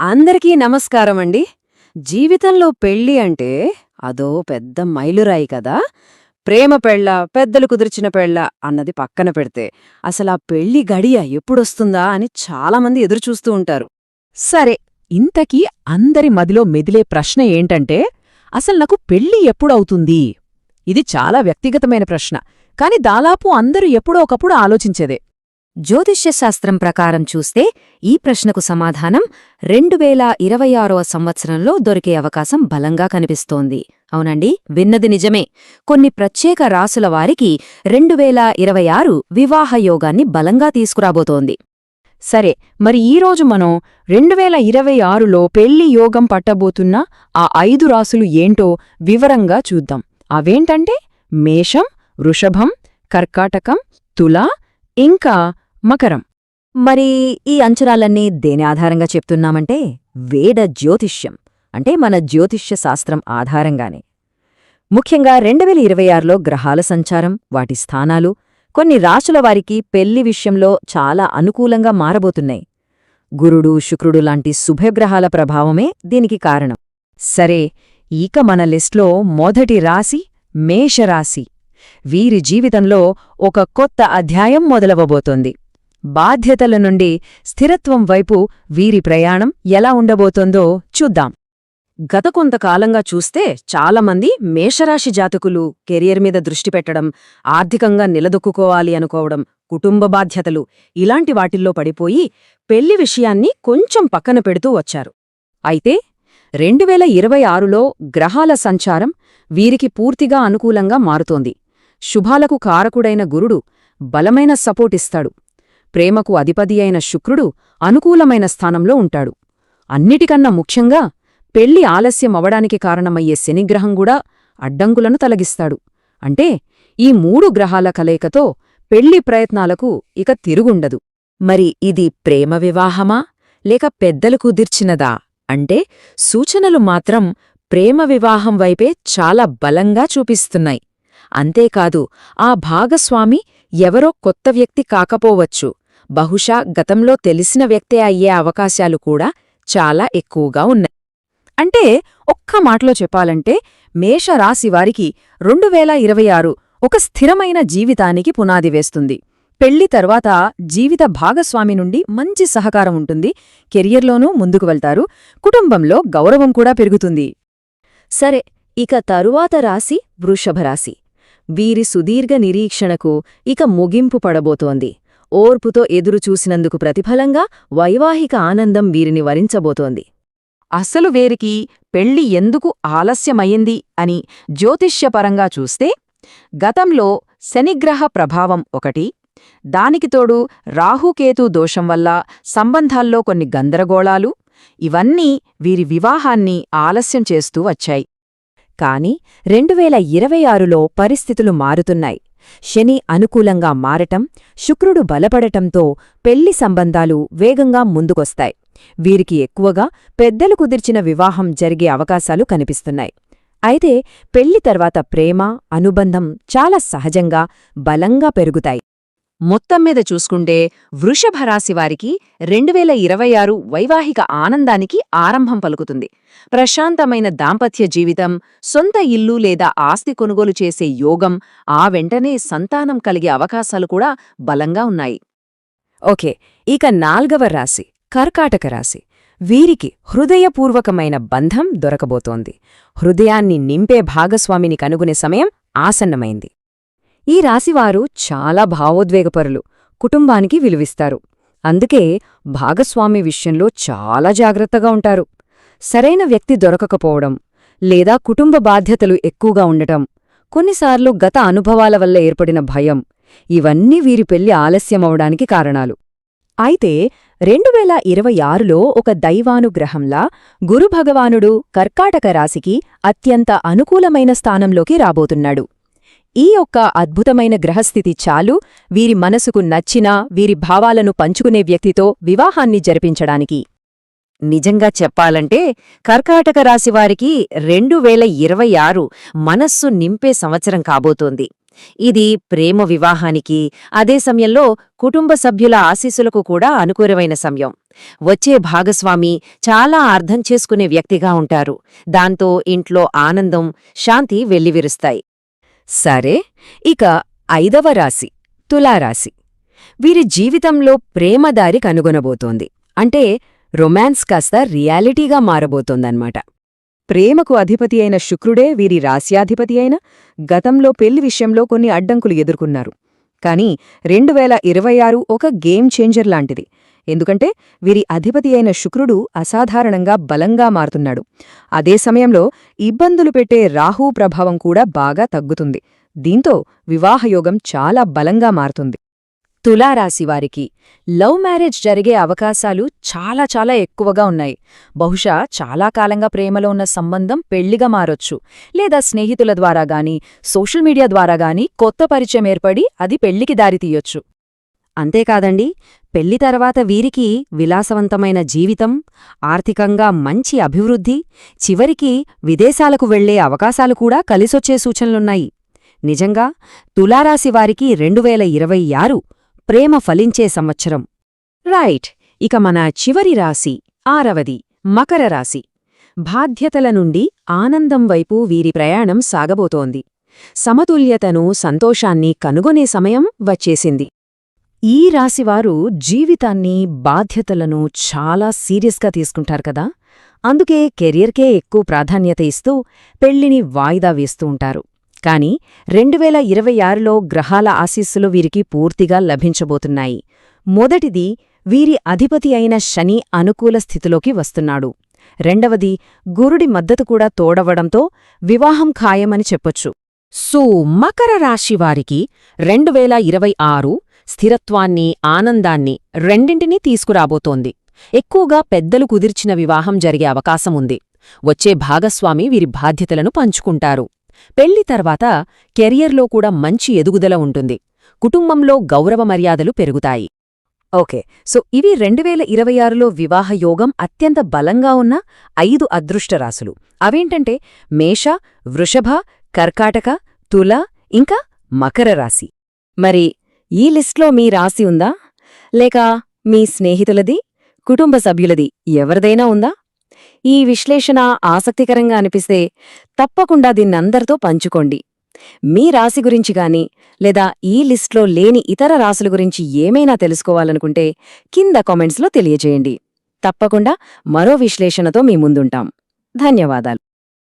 అందరికీ నమస్కారం అండి జీవితంలో పెళ్ళి అంటే అదో పెద్ద మైలురాయి కదా. ప్రేమ పెళ్ళ పెద్దలు కుదిర్చిన పెళ్ళ అన్నది పక్కన పెడితే అసలా పెళ్ళి గడియ ఎప్పుడొస్తుందా అని చాలామంది ఎదురుచూస్తూ ఉంటారు. సరే ఇంతకీ అందరి మదిలో మెదిలే ప్రశ్న ఏంటంటే అసలు నాకు పెళ్ళి ఎప్పుడవుతుంది? ఇది చాలా వ్యక్తిగతమైన ప్రశ్న. కాని దాదాపు అందరూ ఎప్పుడో ఒకప్పుడు ఆలోచించేదే. జ్యోతిష్యశాస్త్రం ప్రకారం చూస్తే ఈ ప్రశ్నకు సమాధానం రెండు వేల ఇరవై ఆరవ సంవత్సరంలో దొరికే అవకాశం బలంగా కనిపిస్తోంది. అవునండి విన్నది నిజమే. కొన్ని ప్రత్యేక రాసుల వారికి రెండు వేల ఇరవై ఆరు వివాహ యోగాన్ని బలంగా తీసుకురాబోతోంది. సరే మరి ఈరోజు మనం రెండు వేల ఇరవై ఆరులో పెళ్ళి యోగం పట్టబోతున్న ఆ ఐదు రాసులు ఏంటో వివరంగా చూద్దాం. అవేంటంటే మేషం వృషభం కర్కాటకం తులా ఇంకా మకరం. మరి ఈ అంచనాలన్నీ దేని ఆధారంగా చెప్తున్నామంటే వేద జ్యోతిష్యం. అంటే మన జ్యోతిష్య శాస్త్రం ఆధారంగానే. ముఖ్యంగా రెండు వేల ఇరవై ఆరులో గ్రహాల సంచారం వాటి స్థానాలు కొన్ని రాశుల వారికి పెళ్ళి విషయంలో చాలా అనుకూలంగా మారబోతున్నాయి. గురుడు శుక్రుడు లాంటి శుభగ్రహాల ప్రభావమే దీనికి కారణం. సరే ఇక మన లిస్ట్లో మొదటి రాశి మేషరాశి. వీరి జీవితంలో ఒక కొత్త అధ్యాయం మొదలవబోతోంది బాధ్యతల నుండి స్థిరత్వం వైపు వీరి ప్రయాణం ఎలా ఉండబోతోందో చూద్దాం. గత కొంతకాలంగా చూస్తే చాలామంది మేషరాశి జాతకులు కెరియర్ మీద దృష్టి పెట్టడం ఆర్థికంగా నిలదొక్కుకోవాలి అనుకోవడం కుటుంబ బాధ్యతలు ఇలాంటి వాటిల్లో పడిపోయి పెళ్ళి విషయాన్ని కొంచెం పక్కన పెడుతూ వచ్చారు. అయితే రెండు వేల ఇరవై ఆరులో గ్రహాల సంచారం వీరికి పూర్తిగా అనుకూలంగా మారుతోంది. శుభాలకు కారకుడైన గురుడు బలమైన సపోర్టిస్తాడు ప్రేమకు అధిపతి అయిన శుక్రుడు అనుకూలమైన స్థానంలో ఉంటాడు. అన్నిటికన్నా ముఖ్యంగా పెళ్ళి ఆలస్యం అవడానికి కారణమయ్యే శనిగ్రహం కూడా అడ్డంకులను తొలగిస్తాడు. అంటే ఈ మూడు గ్రహాల కలయికతో పెళ్ళి ప్రయత్నాలకు ఇక తిరుగుండదు. మరి ఇది ప్రేమ వివాహమా? లేక పెద్దలు కుదిర్చినదా? అంటే సూచనలు మాత్రం ప్రేమ వివాహం వైపే చాలా బలంగా చూపిస్తున్నాయి. అంతేకాదు ఆ భాగస్వామి ఎవరో కొత్త వ్యక్తి కాకపోవచ్చు. బహుశా గతంలో తెలిసిన వ్యక్తే అయ్యే అవకాశాలు కూడా చాలా ఎక్కువగా ఉన్నాయి. అంటే ఒక్క మాటలో చెప్పాలంటే మేషరాశివారికి రెండు వేల ఇరవై ఆరు ఒక స్థిరమైన జీవితానికి పునాది వేస్తుంది. పెళ్ళి తర్వాత జీవిత భాగస్వామి నుండి మంచి సహకారం ఉంటుంది. కెరియర్లోనూ ముందుకు వెళ్తారు. కుటుంబంలో గౌరవం కూడా పెరుగుతుంది. సరే ఇక తరువాత రాశి వృషభరాశి. వీరి సుదీర్ఘ నిరీక్షణకు ఇక ముగింపు పడబోతోంది. ఓర్పుతో ఎదురుచూసినందుకు ప్రతిఫలంగా వైవాహిక ఆనందం వీరిని వరించబోతోంది. అసలు వేరికి పెళ్ళి ఎందుకు ఆలస్యమయ్యింది అని జ్యోతిష్యపరంగా చూస్తే గతంలో శనిగ్రహ ప్రభావం ఒకటి దానికి తోడు రాహుకేతు దోషం వల్ల సంబంధాల్లో కొన్ని గందరగోళాలు ఇవన్నీ వీరి వివాహాన్ని ఆలస్యం చేస్తూ వచ్చాయి. కాని రెండువేల ఇరవై ఆరులో పరిస్థితులు మారుతున్నాయి. శని అనుకూలంగా మారటం శుక్రుడు బలపడటంతో పెళ్ళి సంబంధాలు వేగంగా ముందుకొస్తాయి. వీరికి ఎక్కువగా పెద్దలు కుదిర్చిన వివాహం జరిగే అవకాశాలు కనిపిస్తున్నాయి. అయితే పెళ్ళి తర్వాత ప్రేమ అనుబంధం చాలా సహజంగా బలంగా పెరుగుతాయి. మొత్తం మీద చూసుకుంటే వృషభ రాశి వారికి రెండు వేల ఇరవై ఆరు వైవాహిక ఆనందానికి ఆరంభం పలుకుతుంది. ప్రశాంతమైన దాంపత్య జీవితం సొంత ఇల్లు లేదా ఆస్తి కొనుగోలు చేసే యోగం ఆ వెంటనే సంతానం కలిగే అవకాశాలు కూడా బలంగా ఉన్నాయి. ఓకే ఇక నాల్గవ రాశి కర్కాటక రాశి. వీరికి హృదయపూర్వకమైన బంధం దొరకబోతోంది. హృదయాన్ని నింపే భాగస్వామిని కనుగొనే సమయం ఆసన్నమైంది. ఈ రాశివారు చాలా భావోద్వేగపరులు కుటుంబానికి విలువిస్తారు. అందుకే భాగస్వామి విషయంలో చాలా జాగ్రత్తగా ఉంటారు. సరైన వ్యక్తి దొరకకపోవడం లేదా కుటుంబ బాధ్యతలు ఎక్కువగా ఉండటం కొన్నిసార్లు గత అనుభవాల వల్ల ఏర్పడిన భయం ఇవన్నీ వీరి పెళ్ళి ఆలస్యమవడానికి కారణాలు. అయితే రెండు వేల ఇరవై ఆరులో ఒక దైవానుగ్రహంలా గురుభగవానుడు కర్కాటక రాశికి అత్యంత అనుకూలమైన స్థానంలోకి రాబోతున్నాడు. ఈ యొక్క అద్భుతమైన గ్రహస్థితి చాలు. వీరి మనసుకు నచ్చినా వీరి భావాలను పంచుకునే వ్యక్తితో వివాహాన్ని జరిపించడానికి. నిజంగా చెప్పాలంటే కర్కాటక రాశివారికి రెండు వేల ఇరవై ఆరు మనస్సు నింపే సంవత్సరం కాబోతోంది. ఇది ప్రేమ వివాహానికి అదే సమయంలో కుటుంబ సభ్యుల ఆశీస్సులకు కూడా అనుకూలమైన సమయం. వచ్చే భాగస్వామి చాలా అర్థం చేసుకునే వ్యక్తిగా ఉంటారు. దాంతో ఇంట్లో ఆనందం శాంతి వెల్లివిరుస్తాయి. సరే ఇక ఐదవ రాశి తులారాశి. వీరి జీవితంలో ప్రేమదారి కనుగొనబోతోంది. అంటే రొమాన్స్ కాస్త రియాలిటీగా మారబోతోందన్నమాట. ప్రేమకు అధిపతి అయిన శుక్రుడే వీరి రాస్యాధిపతి అయిన గతంలో పెళ్ళి విషయంలో కొన్ని అడ్డంకులు ఎదుర్కొన్నారు. కానీ రెండు వేల ఇరవై ఆరు ఒక గేమ్ చేంజర్ లాంటిది. ఎందుకంటే వీరి అధిపతి అయిన శుక్రుడు అసాధారణంగా బలంగా మారుతున్నాడు. అదే సమయంలో ఇబ్బందులు పెట్టే రాహూ ప్రభావం కూడా బాగా తగ్గుతుంది. దీంతో వివాహయోగం చాలా బలంగా మారుతుంది. తులారాశివారికి లవ్ మ్యారేజ్ జరిగే అవకాశాలు చాలా చాలా ఎక్కువగా ఉన్నాయి. బహుశా చాలా కాలంగా ప్రేమలో ఉన్న సంబంధం పెళ్ళిగా మారొచ్చు. లేదా స్నేహితుల ద్వారా గాని సోషల్ మీడియా ద్వారా గాని కొత్త పరిచయం ఏర్పడి అది పెళ్ళికి దారితీయొచ్చు అంతేకాదండి పెళ్ళి తర్వాత వీరికి విలాసవంతమైన జీవితం ఆర్థికంగా మంచి అభివృద్ధి చివరికి విదేశాలకు వెళ్ళే అవకాశాలు కూడా కలిసొచ్చే సూచనలున్నాయి. నిజంగా తులారాశివారికి రెండు వేల ఇరవై ఆరు ప్రేమ ఫలించే సంవత్సరం. రైట్ ఇక మన చివరి రాశి ఆరవది మకర రాశి. బాధ్యతల నుండి ఆనందం వైపు వీరి ప్రయాణం సాగబోతోంది. సమతుల్యతను సంతోషాన్ని కనుగొనే సమయం వచ్చేసింది. ఈ రాశివారు జీవితాన్ని బాధ్యతలను చాలా సీరియస్గా తీసుకుంటారు కదా. అందుకే కెరియర్కే ఎక్కువ ప్రాధాన్యత ఇస్తూ పెళ్ళిని వాయిదా వేస్తూ ఉంటారు. కాని రెండువేల ఇరవై ఆరులో గ్రహాల ఆశీస్సులు వీరికి పూర్తిగా లభించబోతున్నాయి. మొదటిది వీరి అధిపతి అయిన శని అనుకూల స్థితిలోకి వస్తున్నాడు. రెండవది గురుడి మద్దతు కూడా తోడవడంతో వివాహం ఖాయమని చెప్పొచ్చు. సో మకర రాశివారికి రెండు వేల ఇరవై ఆరు స్థిరత్వాన్ని ఆనందాన్ని రెండింటినీ తీసుకురాబోతోంది. ఎక్కువగా పెద్దలు కుదిర్చిన వివాహం జరిగే అవకాశముంది వచ్చే భాగస్వామి వీరి బాధ్యతలను పంచుకుంటారు. పెళ్ళి తర్వాత కెరియర్లో కూడా మంచి ఎదుగుదల ఉంటుంది. కుటుంబంలో గౌరవ మర్యాదలు పెరుగుతాయి. ఓకే సో ఇవి రెండు వేల ఇరవై ఆరులో వివాహ యోగం అత్యంత బలంగా ఉన్న ఐదు అదృష్టరాశులు. అవేంటంటే మేష వృషభ కర్కాటక తుల ఇంకా మకర రాశి. మరి ఈ లిస్ట్లో మీ రాశి ఉందా? లేక మీ స్నేహితులది కుటుంబ సభ్యులది ఎవరిదైనా ఉందా? ఈ విశ్లేషణ ఆసక్తికరంగా అనిపిస్తే తప్పకుండా దీన్నందరితో పంచుకోండి. మీ రాశి గురించి గాని లేదా ఈ లిస్ట్లో లేని ఇతర రాశుల గురించి ఏమైనా తెలుసుకోవాలనుకుంటే కింద కామెంట్స్లో తెలియజేయండి. తప్పకుండా మరో విశ్లేషణతో మీ ముందుంటాం. ధన్యవాదాలు.